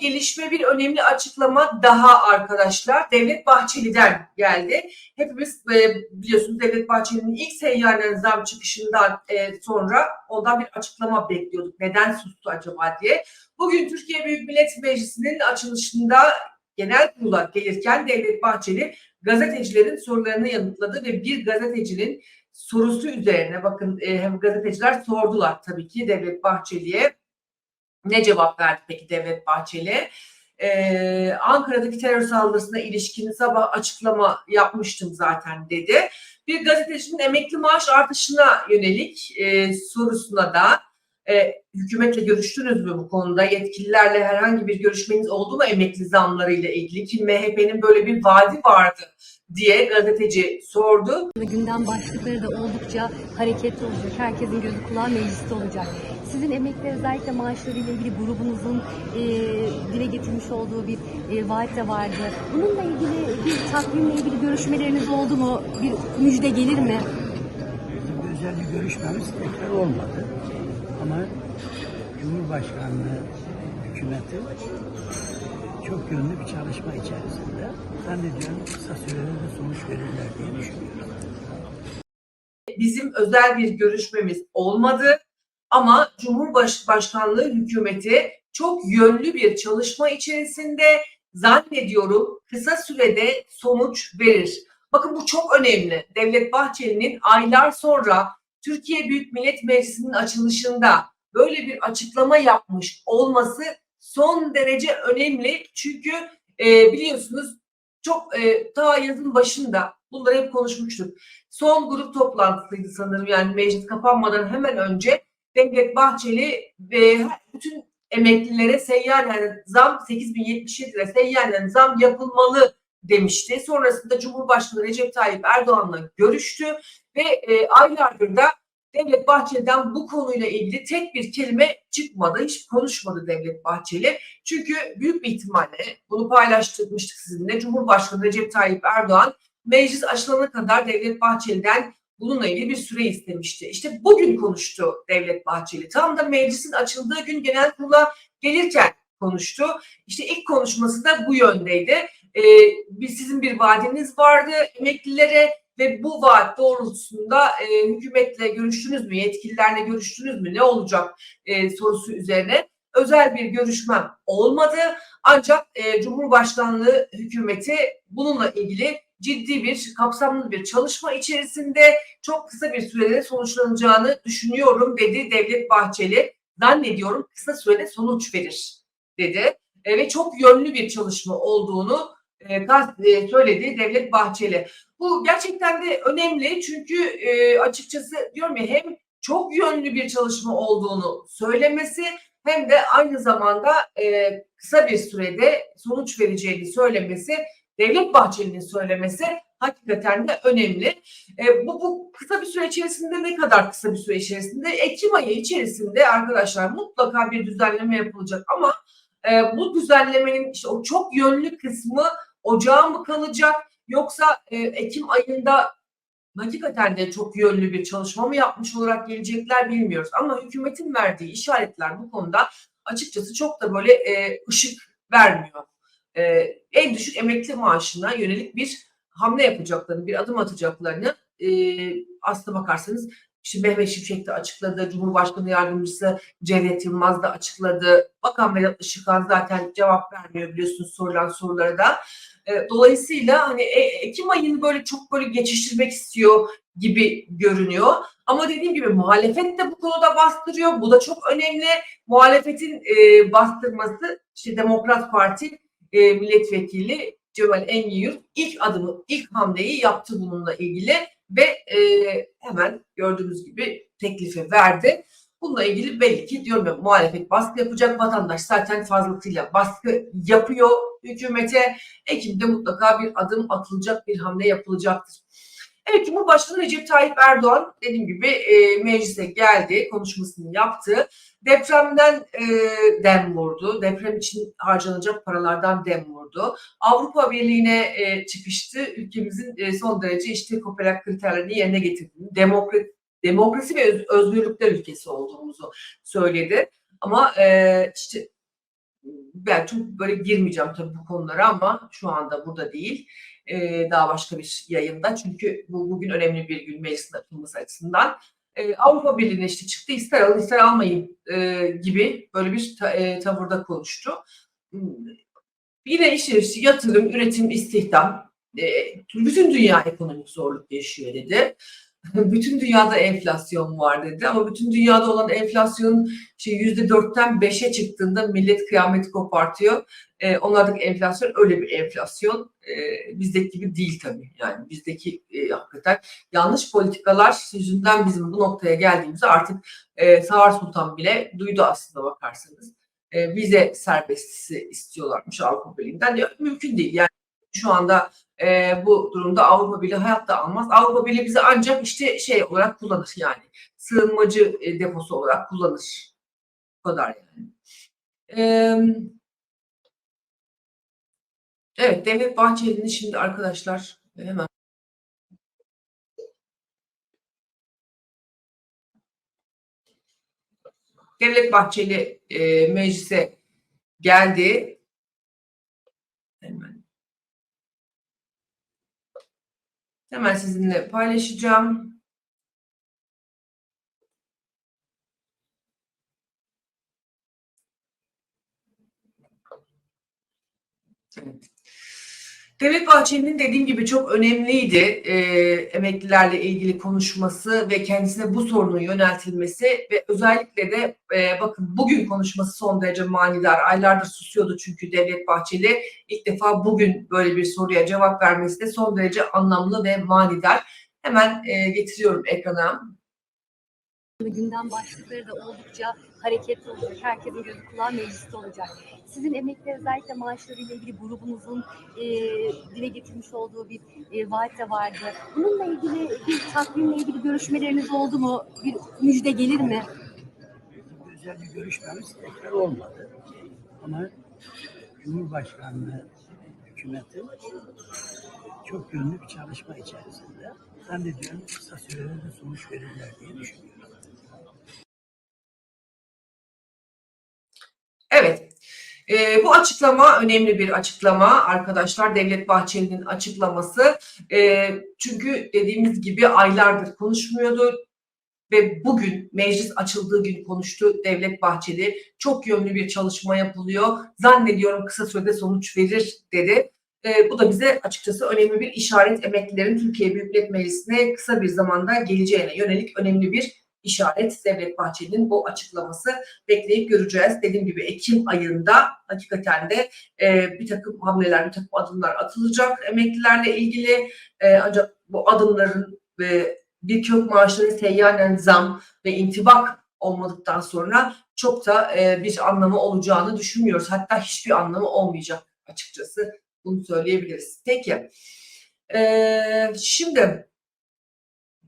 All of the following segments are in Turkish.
gelişme, bir önemli açıklama daha arkadaşlar. Devlet Bahçeli'den geldi. Hepimiz e, biliyorsunuz Devlet Bahçeli'nin ilk seyyanen zam çıkışından e, sonra ondan bir açıklama bekliyorduk. Neden sustu acaba diye. Bugün Türkiye Büyük Millet Meclisi'nin açılışında genel kurula gelirken Devlet Bahçeli gazetecilerin sorularını yanıtladı ve bir gazetecinin sorusu üzerine bakın e, hem gazeteciler sordular tabii ki Devlet Bahçeli'ye. Ne cevap verdi peki Devlet Bahçeli? Ee, Ankara'daki terör saldırısına ilişkin sabah açıklama yapmıştım zaten dedi. Bir gazetecinin emekli maaş artışına yönelik e, sorusuna da e, hükümetle görüştünüz mü bu konuda? Yetkililerle herhangi bir görüşmeniz oldu mu emekli zamlarıyla ilgili? Ki MHP'nin böyle bir vaadi vardı diye gazeteci sordu. Gündem başlıkları da oldukça hareketli olacak. Herkesin gözü kulağı mecliste olacak. Sizin emekli özellikle maaşlarıyla ilgili grubunuzun e, dile getirmiş olduğu bir e, vaat de vardı. Bununla ilgili bir takvimle ilgili görüşmeleriniz oldu mu? Bir müjde gelir mi? Bizim özel bir görüşmemiz tekrar olmadı. Ama Cumhurbaşkanlığı hükümeti çok yönlü bir çalışma içerisinde zannediyorum kısa sürede de sonuç verirler diye düşünüyorum. bizim özel bir görüşmemiz olmadı ama Cumhurbaşkanlığı hükümeti çok yönlü bir çalışma içerisinde zannediyorum kısa sürede sonuç verir. Bakın bu çok önemli. Devlet Bahçeli'nin aylar sonra Türkiye Büyük Millet Meclisi'nin açılışında böyle bir açıklama yapmış olması son derece önemli. Çünkü e, biliyorsunuz çok e, ta yazın başında bunları hep konuşmuştuk son grup toplantısıydı sanırım yani meclis kapanmadan hemen önce Devlet Bahçeli ve bütün emeklilere seyyanen zam 8077 lira seyyanen zam yapılmalı demişti. Sonrasında Cumhurbaşkanı Recep Tayyip Erdoğan'la görüştü ve e, aylardır da Devlet Bahçeli'den bu konuyla ilgili tek bir kelime çıkmadı. Hiç konuşmadı Devlet Bahçeli. Çünkü büyük bir ihtimalle bunu paylaştırmıştık sizinle. Cumhurbaşkanı Recep Tayyip Erdoğan meclis açılana kadar Devlet Bahçeli'den bununla ilgili bir süre istemişti. İşte bugün konuştu Devlet Bahçeli. Tam da meclisin açıldığı gün genel kurula gelirken konuştu. İşte ilk konuşması da bu yöndeydi. Ee, sizin bir vaadiniz vardı emeklilere ve bu vaat doğrultusunda e, hükümetle görüştünüz mü, yetkililerle görüştünüz mü, ne olacak e, sorusu üzerine özel bir görüşmem olmadı. Ancak e, Cumhurbaşkanlığı hükümeti bununla ilgili ciddi bir, kapsamlı bir çalışma içerisinde çok kısa bir sürede sonuçlanacağını düşünüyorum dedi Devlet Bahçeli. Zannediyorum kısa sürede sonuç verir dedi. E, ve çok yönlü bir çalışma olduğunu e, e, söyledi Devlet Bahçeli. Bu gerçekten de önemli çünkü e, açıkçası diyorum ya hem çok yönlü bir çalışma olduğunu söylemesi hem de aynı zamanda e, kısa bir sürede sonuç vereceğini söylemesi Devlet Bahçeli'nin söylemesi hakikaten de önemli. Bu, bu kısa bir süre içerisinde ne kadar kısa bir süre içerisinde? Ekim ayı içerisinde arkadaşlar mutlaka bir düzenleme yapılacak ama bu düzenlemenin işte o çok yönlü kısmı ocağa mı kalacak yoksa e, Ekim ayında hakikaten de çok yönlü bir çalışma mı yapmış olarak gelecekler bilmiyoruz. Ama hükümetin verdiği işaretler bu konuda açıkçası çok da böyle e, ışık vermiyor e, en düşük emekli maaşına yönelik bir hamle yapacaklarını, bir adım atacaklarını e, aslına bakarsanız işte Mehmet Şimşek de açıkladı, Cumhurbaşkanı Yardımcısı Cevdet Yılmaz da açıkladı. Bakan Vedat Işıkhan zaten cevap vermiyor biliyorsunuz sorulan sorulara da. E, dolayısıyla hani e, Ekim ayını böyle çok böyle geçiştirmek istiyor gibi görünüyor. Ama dediğim gibi muhalefet de bu konuda bastırıyor. Bu da çok önemli. Muhalefetin e, bastırması işte Demokrat Parti e, milletvekili Cemal Engin ilk adımı, ilk hamleyi yaptı bununla ilgili ve e, hemen gördüğünüz gibi teklifi verdi. Bununla ilgili belli ki diyorum ya muhalefet baskı yapacak. Vatandaş zaten fazlasıyla baskı yapıyor hükümete. Ekim'de mutlaka bir adım atılacak, bir hamle yapılacaktır. Evet Cumhurbaşkanı Recep Tayyip Erdoğan dediğim gibi e, meclise geldi, konuşmasını yaptı. Depremden e, dem vurdu. Deprem için harcanacak paralardan dem vurdu. Avrupa Birliği'ne e, çıkıştı. Ülkemizin e, son derece işte Kopenhag kriterlerini yerine getirdiğini, demokrat, demokrasi ve öz, özgürlükler ülkesi olduğumuzu söyledi. Ama e, işte ben çok böyle girmeyeceğim tabii bu konulara ama şu anda burada değil. Ee, daha başka bir yayında. Çünkü bu bugün önemli bir gün meclisin açılması açısından. Ee, Avrupa Birliği'ne işte çıktı ister alın ister almayın e, gibi böyle bir ta- e, tavırda konuştu. Yine işin içi yatırım, üretim, istihdam. E, bütün dünya ekonomik zorluk yaşıyor dedi. Bütün dünyada enflasyon var dedi ama bütün dünyada olan enflasyonun şey yüzde dörtten beşe çıktığında millet kıyameti kopartıyor. E, onlardaki enflasyon öyle bir enflasyon. E, bizdeki gibi değil tabii. Yani bizdeki e, hakikaten yanlış politikalar yüzünden bizim bu noktaya geldiğimizde artık e, Sağır Sultan bile duydu aslında bakarsanız. E, vize serbestisi istiyorlarmış Avrupa Birliği'nden. Ya, mümkün değil. Yani şu anda e, bu durumda Avrupa Birliği hayatta almaz. Avrupa Birliği bizi ancak işte şey olarak kullanır yani. Sığınmacı e, deposu olarak kullanır. Bu kadar yani. Eee Evet, Devlet Bahçeli'nin şimdi arkadaşlar e, hemen Devlet Bahçeli e, meclise geldi. Hemen. Hemen sizinle paylaşacağım. Evet. Devlet Bahçeli'nin dediğim gibi çok önemliydi e, emeklilerle ilgili konuşması ve kendisine bu sorunun yöneltilmesi ve özellikle de e, bakın bugün konuşması son derece manidar. Aylardır susuyordu çünkü Devlet Bahçeli ilk defa bugün böyle bir soruya cevap vermesi de son derece anlamlı ve manidar. Hemen e, getiriyorum ekrana. Gündem başlıkları da oldukça hareketli olacak. Herkesin gözü kulağı mecliste olacak. Sizin emekliler özellikle maaşlarıyla ilgili grubunuzun e, dile getirmiş olduğu bir e, vaat de vardı. Bununla ilgili bir takvimle ilgili görüşmeleriniz oldu mu? Bir müjde gelir mi? Özel bir görüşmemiz tekrar olmadı. Ama Cumhurbaşkanlığı hükümeti çok yönlü bir çalışma içerisinde zannediyorum kısa sürede de sonuç verirler diye düşünüyorum. Evet. E, bu açıklama önemli bir açıklama arkadaşlar. Devlet Bahçeli'nin açıklaması. E, çünkü dediğimiz gibi aylardır konuşmuyordu ve bugün meclis açıldığı gün konuştu Devlet Bahçeli. Çok yönlü bir çalışma yapılıyor. Zannediyorum kısa sürede sonuç verir dedi. E, bu da bize açıkçası önemli bir işaret. Emeklilerin Türkiye Büyük Millet Meclisi'ne kısa bir zamanda geleceğine yönelik önemli bir işaret. Devlet Bahçeli'nin bu açıklaması bekleyip göreceğiz. Dediğim gibi Ekim ayında hakikaten de e, bir takım hamleler, bir takım adımlar atılacak emeklilerle ilgili. E, ancak bu adımların e, bir kök maaşları seyyanen zam ve intibak olmadıktan sonra çok da e, bir anlamı olacağını düşünmüyoruz. Hatta hiçbir anlamı olmayacak açıkçası. Bunu söyleyebiliriz. Peki. E, şimdi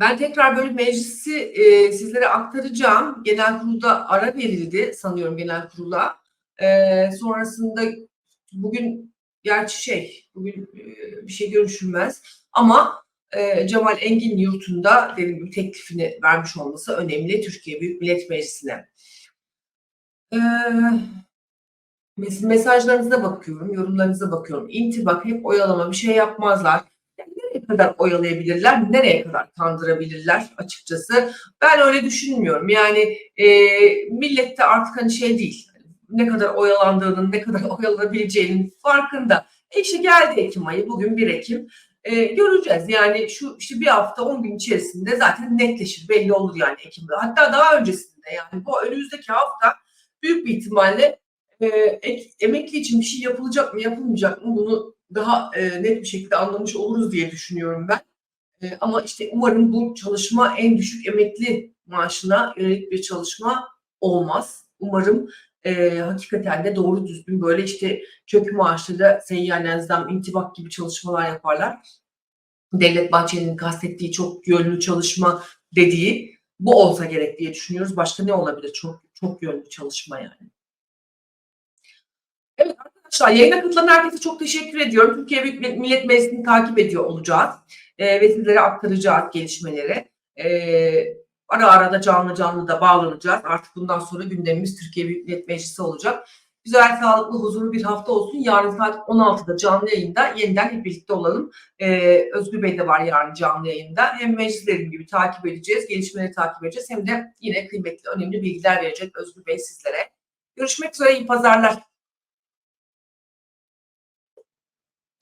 ben tekrar böyle meclisi e, sizlere aktaracağım. Genel kurulda ara verildi sanıyorum genel kurula. E, sonrasında bugün gerçi şey bugün e, bir şey görüşülmez ama e, Cemal Engin yurtunda dediğim gibi teklifini vermiş olması önemli Türkiye Büyük Millet Meclisi'ne. E, mes- mesajlarınıza bakıyorum, yorumlarınıza bakıyorum. İntibak hep oyalama bir şey yapmazlar. Kadar oyalayabilirler, nereye kadar kandırabilirler açıkçası. Ben öyle düşünmüyorum. Yani e, millette artık hani şey değil. Ne kadar oyalandığının, ne kadar oyalanabileceğinin farkında. E işte geldi Ekim ayı, bugün 1 Ekim. E, göreceğiz. Yani şu işte bir hafta 10 gün içerisinde zaten netleşir, belli olur yani Ekim'de. Hatta daha öncesinde yani bu önümüzdeki hafta büyük bir ihtimalle e, ek- emekli için bir şey yapılacak mı, yapılmayacak mı bunu daha e, net bir şekilde anlamış oluruz diye düşünüyorum ben. E, ama işte umarım bu çalışma en düşük emekli maaşına yönelik bir çalışma olmaz. Umarım e, hakikaten de doğru düzgün böyle işte kök maaşları seyyanen zam, intibak gibi çalışmalar yaparlar. Devlet Bahçeli'nin kastettiği çok yönlü çalışma dediği bu olsa gerek diye düşünüyoruz. Başka ne olabilir? Çok çok yönlü çalışma yani. Evet arkadaşlar yayına katılan herkese çok teşekkür ediyorum. Türkiye Büyük Millet Meclisi'ni takip ediyor olacağız. Ee, ve sizlere aktaracağız gelişmeleri. Ee, ara ara da canlı canlı da bağlanacağız. Artık bundan sonra gündemimiz Türkiye Büyük Millet Meclisi olacak. Güzel, sağlıklı, huzurlu bir hafta olsun. Yarın saat 16'da canlı yayında yeniden hep birlikte olalım. Ee, Özgür Bey de var yarın canlı yayında. Hem meclis dediğim gibi takip edeceğiz, gelişmeleri takip edeceğiz. Hem de yine kıymetli, önemli bilgiler verecek Özgür Bey sizlere. Görüşmek üzere, iyi pazarlar.